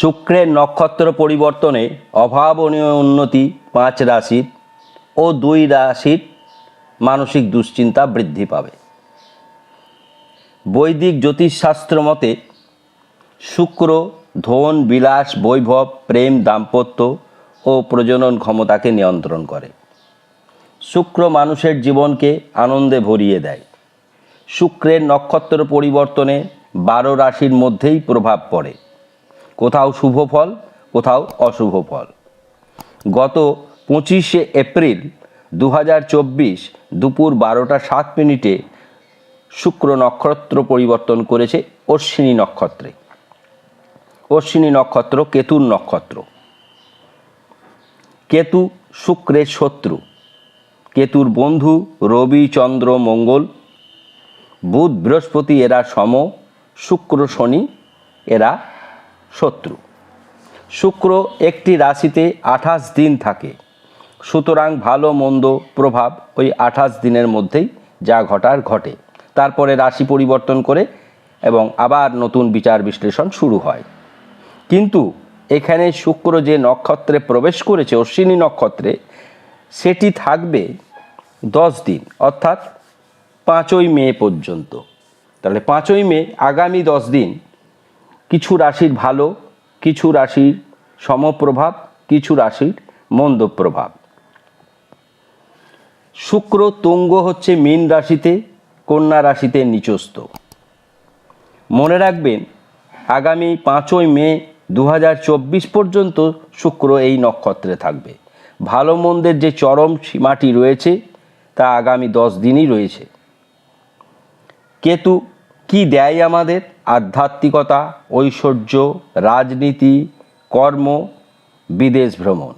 শুক্রের নক্ষত্র পরিবর্তনে অভাবনীয় উন্নতি পাঁচ রাশির ও দুই রাশির মানসিক দুশ্চিন্তা বৃদ্ধি পাবে। বৈদিক জ্যোতিষশাস্ত্র মতে, শুক্র, ধন, বিলাস, বৈভব, প্রেম, দাম্পত্য ও প্রজনন ক্ষমতাকে নিয়ন্ত্রণ করে। শুক্র মানুষের জীবনকে আনন্দে ভরিয়ে দেয়। শুক্রের নক্ষত্র পরিবর্তনে বারো রাশির মধ্যেই প্রভাব পড়ে। কোথাও শুভ ফল, কোথাও অশুভ ফল। গত পঁচিশে এপ্রিল দু হাজার চব্বিশ দুপুর বারোটা সাত মিনিটে শুক্র নক্ষত্র পরিবর্তন করেছে অশ্বিনী নক্ষত্রে। অশ্বিনী নক্ষত্র, কেতুর নক্ষত্র। কেতু শুক্রের শত্রু। কেতুর বন্ধু রবি, চন্দ্র, মঙ্গল। বুধ, বৃহস্পতি এরা সম, শুক্র, শনি এরা শত্রু। শুক্র একটি রাশিতে আঠাশ দিন থাকে। সুতরাং ভালো, মন্দ প্রভাব ওই আঠাশ দিনের মধ্যেই যা ঘটার ঘটে। তারপরে রাশি পরিবর্তন করে এবং আবার নতুন বিচার বিশ্লেষণ শুরু হয়। কিন্তু এখানে শুক্র যে নক্ষত্রে প্রবেশ করেছে, অশ্বিনী নক্ষত্রে, সেটি থাকবে দশ দিন, অর্থাৎ পাঁচই মে পর্যন্ত। তাহলে পাঁচই মে আগামী দশ দিন কিছু রাশির ভালো, কিছু রাশির সমপ্রভাব, কিছু রাশির মন্দ প্রভাব শুক্র তুঙ্গ হচ্ছে মীন রাশিতে, কন্যা রাশিতে নিচস্ত মনে রাখবেন, আগামী পাঁচই মে দু হাজার চব্বিশ পর্যন্ত শুক্র এই নক্ষত্রে থাকবে। ভালো মন্দের যে চরম সীমাটি রয়েছে, তা আগামী দশ দিনই রয়েছে। কেতু, কি দেয় আমাদের? আধ্যাত্মিকতা, ঐশ্বর্য, রাজনীতি, কর্ম, বিদেশ ভ্রমণ।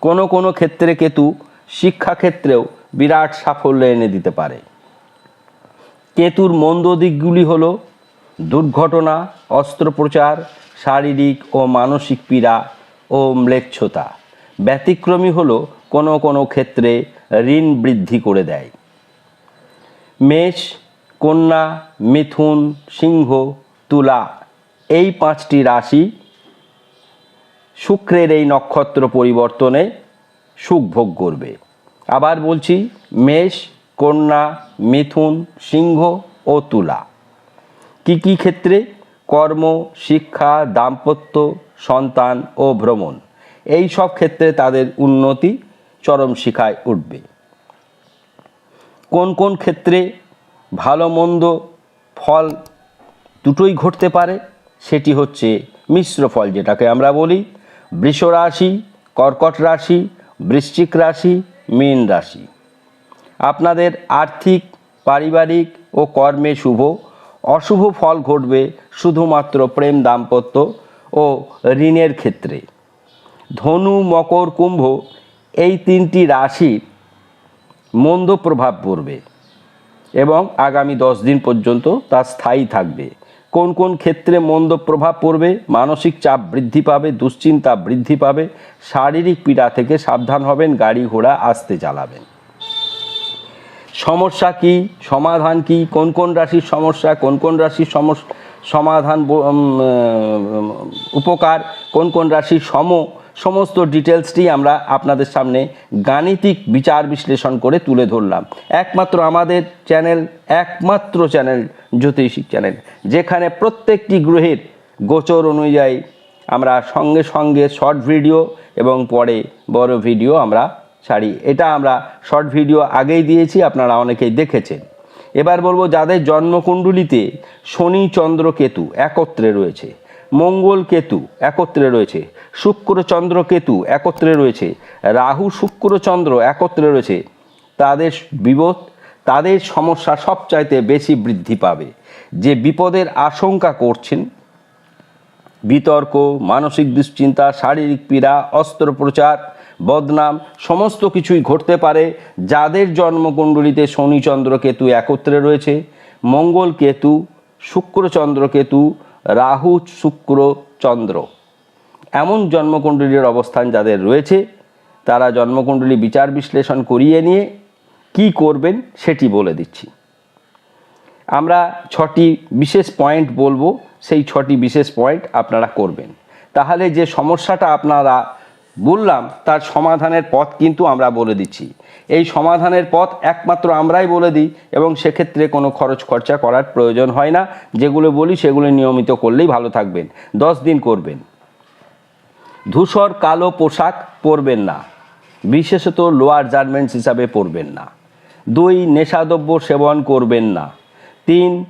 কোনো কোনো ক্ষেত্রে কেতু শিক্ষাক্ষেত্রেও বিরাট সাফল্য এনে দিতে পারে। কেতুর মন্দ দিকগুলি হল দুর্ঘটনা, অস্ত্রোপচার, শারীরিক ও মানসিক পীড়া ও ম্লেচ্ছতা। ব্যতিক্রমী হল কোনো কোনো ক্ষেত্রে ঋণ বৃদ্ধি করে দেয়। মেষ কন্যা, মিথুন, সিংহ, তুলা এই পাঁচটি রাশি শুক্রের এই নক্ষত্র পরিবর্তনে সুখ ভোগ করবে। আবার বলছি, মেষ, কন্যা, মিথুন, সিংহ ও তুলা। কি কি ক্ষেত্রে? কর্ম, শিক্ষা, দাম্পত্য, সন্তান ও ভ্রমণ। এই সব ক্ষেত্রে তাদের উন্নতি চরম শিখায় উঠবে। কোন কোন ক্ষেত্রে ভালো মন্দ ফল দুটোই ঘটতে পারে, সেটি হচ্ছে মিশ্র ফল যেটাকে আমরা বলি। বৃষ রাশি কর্কট রাশি, বৃশ্চিক রাশি, মীন রাশি। আপনাদের আর্থিক, পারিবারিক ও কর্মে শুভ, অশুভ ফল ঘটবে শুধুমাত্র প্রেম দাম্পত্য ও ঋণের ক্ষেত্রে। ধনু, মকর, কুম্ভ, এই তিনটি রাশির মন্দ প্রভাব পড়বে। এবং আগামী দশ দিন পর্যন্ত তা স্থায়ী থাকবে। কোন কোন ক্ষেত্রে মন্দ প্রভাব পড়বে, মানসিক চাপ বৃদ্ধি পাবে, দুশ্চিন্তা বৃদ্ধি পাবে, শারীরিক পীড়া থেকে সাবধান হবেন, গাড়ি ঘোড়া আস্তে চালাবেন। সমস্যা কি, সমাধান কি, কোন কোন রাশির সমস্যা, কোন কোন রাশির সমস- সমাধান উপকার, কোন কোন রাশির সম সমস্ত ডিটেলসটি আমরা আপনাদের সামনে গাণিতিক বিচার বিশ্লেষণ করে তুলে ধরলাম। একমাত্র আমাদের চ্যানেল, একমাত্র চ্যানেল জ্যোতিষিক চ্যানেল, যেখানে প্রত্যেকটি গ্রহের গোচর অনুযায়ী আমরা সঙ্গে সঙ্গে শর্ট ভিডিও এবং পরে বড় ভিডিও আমরা ছাড়ি। এটা আমরা শর্ট ভিডিও আগেই দিয়েছি, আপনারা অনেকেই দেখেছেন। এবার বলব, যাদের জন্মকুণ্ডলিতে শনি, চন্দ্র, কেতু একত্রে রয়েছে মঙ্গল কেতু একত্রে রয়েছে, শুক্র চন্দ্র কেতু একত্রে রয়েছে, রাহু শুক্র চন্দ্র একত্রে রয়েছে, তাদের বিপদ, তাদের সমস্যা সবচাইতে বেশি বৃদ্ধি পাবে। যে বিপদের আশঙ্কা করছেন, বিতর্ক, মানসিক দুশ্চিন্তা, শারীরিক পীড়া অস্ত্রোপচার বদনাম, সমস্ত কিছুই ঘটতে পারে। যাদের জন্মকুণ্ডলিতে শনি চন্দ্র কেতু একত্রে রয়েছে, মঙ্গল কেতু, শুক্র চন্দ্র কেতু রাহু, শুক্র, চন্দ্র। এমন জন্মকুণ্ডলীর অবস্থান যাদের রয়েছে, তারা জন্মকুণ্ডলী বিচার বিশ্লেষণ করিয়ে নিয়ে কি করবেন সেটি বলে দিচ্ছি। আমরা ছটি বিশেষ পয়েন্ট বলব, সেই ছটি বিশেষ পয়েন্ট আপনারা করবেন। তাহলে যে সমস্যাটা আপনারা বললাম, তার সমাধানের পথ কিন্তু আমরা বলে দিচ্ছি। এই সমাধানের পথ একমাত্র আমরাই বলে দিই এবং সেক্ষেত্রে কোনো খরচ খরচা করার প্রয়োজন হয় না। যেগুলো বলি সেগুলো নিয়মিত করলেই ভালো থাকবেন। দশ দিন করবেন। ধূসর কালো পোশাক পরবেন না। বিশেষত লোয়ার জার্মেন্টস হিসাবে পরবেন না। দুই, নেশাদ্রব্য সেবন করবেন না। তিন,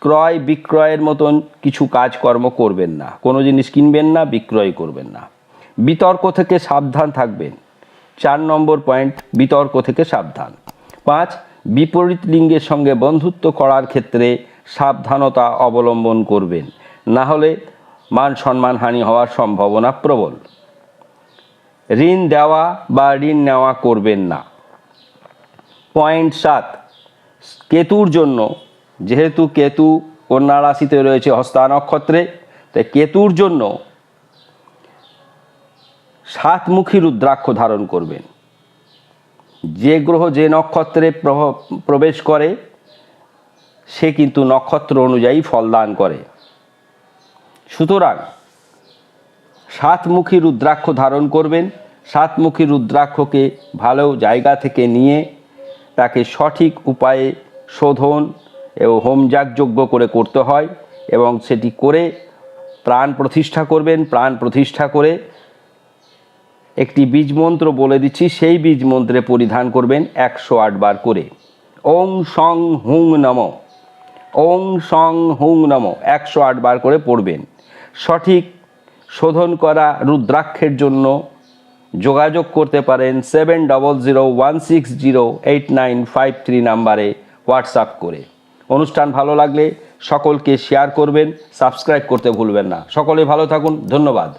ক্রয় বিক্রয়ের মতন কিছু কাজকর্ম করবেন না। কোনো জিনিস কিনবেন না, বিক্রয় করবেন না। বিতর্ক থেকে সাবধান থাকবেন। চার নম্বর পয়েন্ট, বিতর্ক থেকে সাবধান। পাঁচ, বিপরীত লিঙ্গের সঙ্গে বন্ধুত্ব করার ক্ষেত্রে সাবধানতা অবলম্বন করবেন। না হলে মান সম্মানহানি হওয়ার সম্ভাবনা প্রবল। ঋণ দেওয়া বা ঋণ নেওয়া করবেন না। পয়েন্ট সাত, কেতুর জন্য, যেহেতু কেতু কন্যা রাশিতে রয়েছে হস্তা নক্ষত্রে তাই কেতুর জন্য সাতমুখী রুদ্রাক্ষ ধারণ করবেন। যে গ্রহ যে নক্ষত্রে প্রবেশ করে, সে কিন্তু নক্ষত্র অনুযায়ী ফলদান করে। সুতরাং সাতমুখী রুদ্রাক্ষ ধারণ করবেন। সাতমুখী রুদ্রাক্ষকে ভালো জায়গা থেকে নিয়ে তাকে সঠিক উপায়ে শোধন এবং হোমযাগযজ্ঞ করে করতে হয় এবং সেটি করে প্রাণ প্রতিষ্ঠা করবেন। প্রাণ প্রতিষ্ঠা করে একটি বীজ মন্ত্র বলে দিচ্ছি, সেই বীজ মন্ত্রে পরিধান করবেন একশো আট বার করে। ওং সং হুং নম। ওং সং হুং নম, একশো আট বার করে পড়বেন। সঠিক শোধন করা রুদ্রাক্ষের জন্য যোগাযোগ করতে পারেন seven double zero one six zero eight nine five three নাম্বারে হোয়াটসঅ্যাপ করে। অনুষ্ঠান ভালো লাগলে সকলকে শেয়ার করবেন, সাবস্ক্রাইব করতে ভুলবেন না। সকলে ভালো থাকুন, ধন্যবাদ।